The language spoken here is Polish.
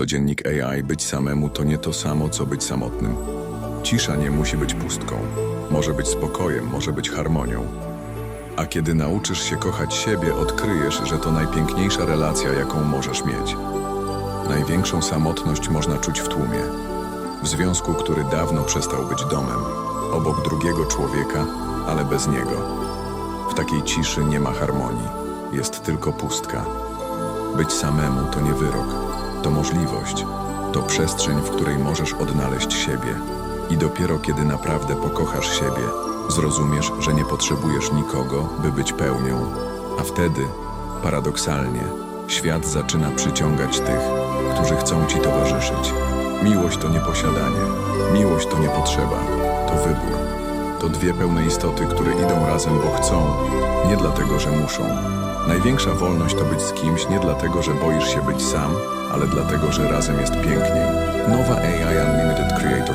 Codziennik AI być samemu to nie to samo, co być samotnym. Cisza nie musi być pustką. Może być spokojem, może być harmonią. A kiedy nauczysz się kochać siebie, odkryjesz, że to najpiękniejsza relacja, jaką możesz mieć. Największą samotność można czuć w tłumie. W związku, który dawno przestał być domem. Obok drugiego człowieka, ale bez niego. W takiej ciszy nie ma harmonii. Jest tylko pustka. Być samemu to nie wyrok, to możliwość, to przestrzeń, w której możesz odnaleźć siebie. I dopiero kiedy naprawdę pokochasz siebie, zrozumiesz, że nie potrzebujesz nikogo, by być pełnią. A wtedy, paradoksalnie, świat zaczyna przyciągać tych, którzy chcą ci towarzyszyć. Miłość to nie posiadanie, miłość to nie potrzeba, to wybór. To dwie pełne istoty, które idą razem, bo chcą, nie dlatego, że muszą. Największa wolność to być z kimś nie dlatego, że boisz się być sam, ale dlatego, że razem jest piękniej. Nowa AI Unlimited Create